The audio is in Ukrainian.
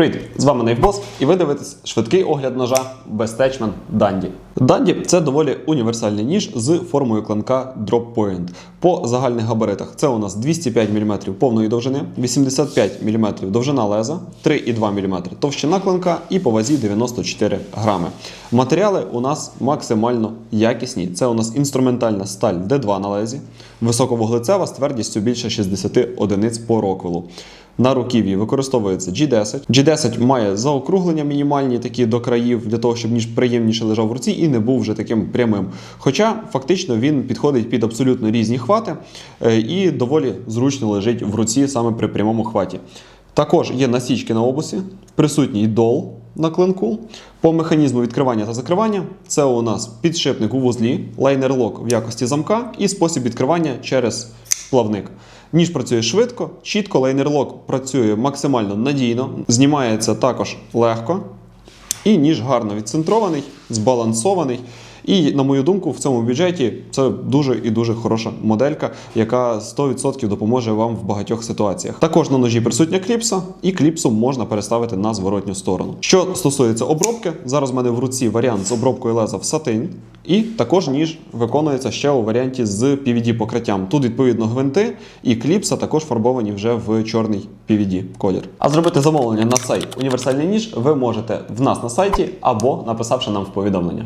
Привіт! З вами Нейвбос, і ви дивитесь швидкий огляд ножа Bestachman Dandy. Dandy – це доволі універсальний ніж з формою клинка Drop Point. По загальних габаритах це у нас 205 мм повної довжини, 85 мм довжина леза, 3,2 мм товщина клинка і по вазі 94 грами. Матеріали у нас максимально якісні. Це у нас інструментальна сталь D2 на лезі, високовуглецева з твердістю більше 60 одиниць по роквелу. На руків'ї використовується G10. G10 має заокруглення мінімальні такі до країв для того, щоб ніж приємніше лежав в руці і не був вже таким прямим. Хоча фактично він підходить під абсолютно різні хвати е, і доволі зручно лежить в руці саме при прямому хваті. Також є насічки на обусі, присутній дол на клинку. По механізму відкривання та закривання це у нас підшипник у вузлі, лайнер-лок в якості замка і спосіб відкривання через плавник. Ніж працює швидко, чітко, лайнерлок працює максимально надійно, знімається також легко. І ніж гарно відцентрований, збалансований. І, на мою думку, в цьому бюджеті це дуже і дуже хороша моделька, яка 100% допоможе вам в багатьох ситуаціях. Також на ножі присутня кліпса, і кліпсу можна переставити на зворотню сторону. Що стосується обробки, зараз в мене в руці варіант з обробкою леза в сатин. І також ніж виконується ще у варіанті з PVD покриттям. Тут відповідно гвинти і кліпса також фарбовані вже в чорний PVD колір. А зробити замовлення на цей універсальний ніж ви можете в нас на сайті або написавши нам в повідомлення.